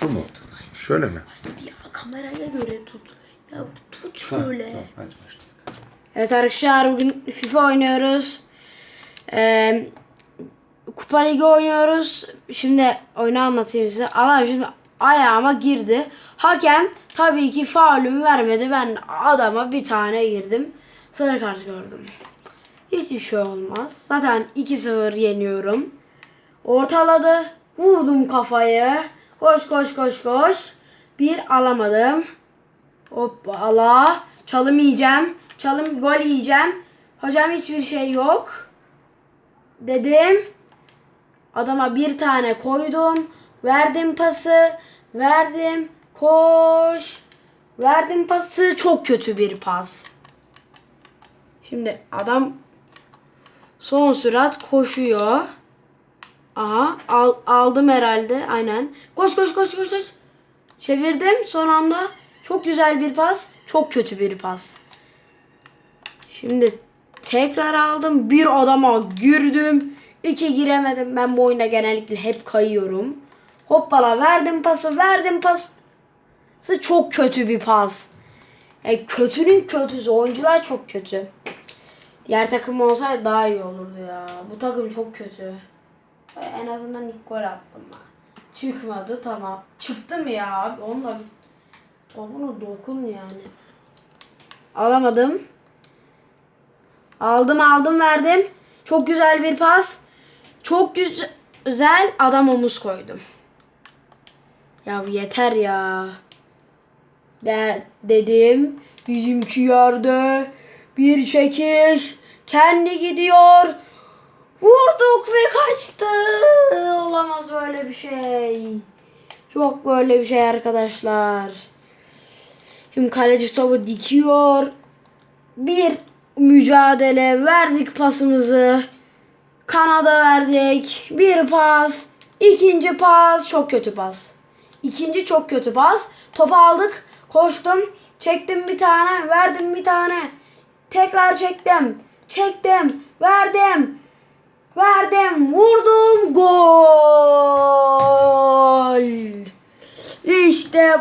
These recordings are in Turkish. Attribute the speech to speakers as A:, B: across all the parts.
A: Şu mu? Şöyle mi?
B: Ya kameraya göre tut. Ya tut
A: Ha,
B: şöyle.
A: tamam, hadi başladık.
B: Evet arkadaşlar bugün FIFA oynuyoruz. Ee, Kupa Ligi oynuyoruz. Şimdi oyunu anlatayım size. Allah şimdi ayağıma girdi. Hakem tabii ki faulümü vermedi. Ben adama bir tane girdim. Sarı kart gördüm. Hiçbir şey olmaz. Zaten 2-0 yeniyorum. Ortaladı. Vurdum kafayı. Koş koş koş koş. Bir alamadım. Hoppala. Çalım yiyeceğim. Çalım gol yiyeceğim. Hocam hiçbir şey yok. Dedim. Adama bir tane koydum. Verdim pası. Verdim. Koş. Verdim pası. Çok kötü bir pas. Şimdi adam son sürat koşuyor. Aha al, aldım herhalde aynen. Koş koş koş koş koş. Çevirdim son anda. Çok güzel bir pas. Çok kötü bir pas. Şimdi tekrar aldım. Bir adama girdim. İki giremedim. Ben bu oyunda genellikle hep kayıyorum. Hoppala verdim pası verdim pas. Çok kötü bir pas. Yani kötünün kötüsü. Oyuncular çok kötü. Diğer takım olsaydı daha iyi olurdu ya. Bu takım çok kötü. En azından ilk gol attım ben. Çıkmadı tamam. Çıktı mı ya abi? Onunla topunu dokun yani. Alamadım. Aldım aldım verdim. Çok güzel bir pas. Çok güz- güzel adam omuz koydum. Ya yeter ya. De dedim bizimki yerde bir çekiş kendi gidiyor. Vurduk ve kaçtı. Olamaz böyle bir şey. Yok böyle bir şey arkadaşlar. Şimdi kaleci topu dikiyor. Bir mücadele verdik pasımızı. Kanada verdik. Bir pas. ikinci pas. Çok kötü pas. İkinci çok kötü pas. Topu aldık. Koştum. Çektim bir tane. Verdim bir tane. Tekrar çektim. Çektim. Verdim. Vurdum. Gol.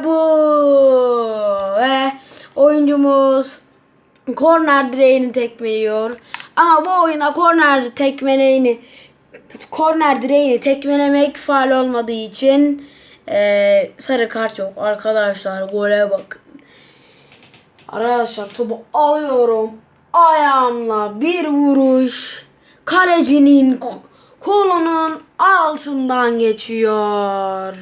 B: Bu. Ve oyuncumuz korner direğini tekmeliyor. Ama bu oyuna korner tekmeleğini korner direğini tekmelemek faal olmadığı için eee, sarı kart yok. Arkadaşlar gole bakın. Arkadaşlar topu alıyorum. Ayağımla bir vuruş. Kalecinin ko- kolunun altından geçiyor.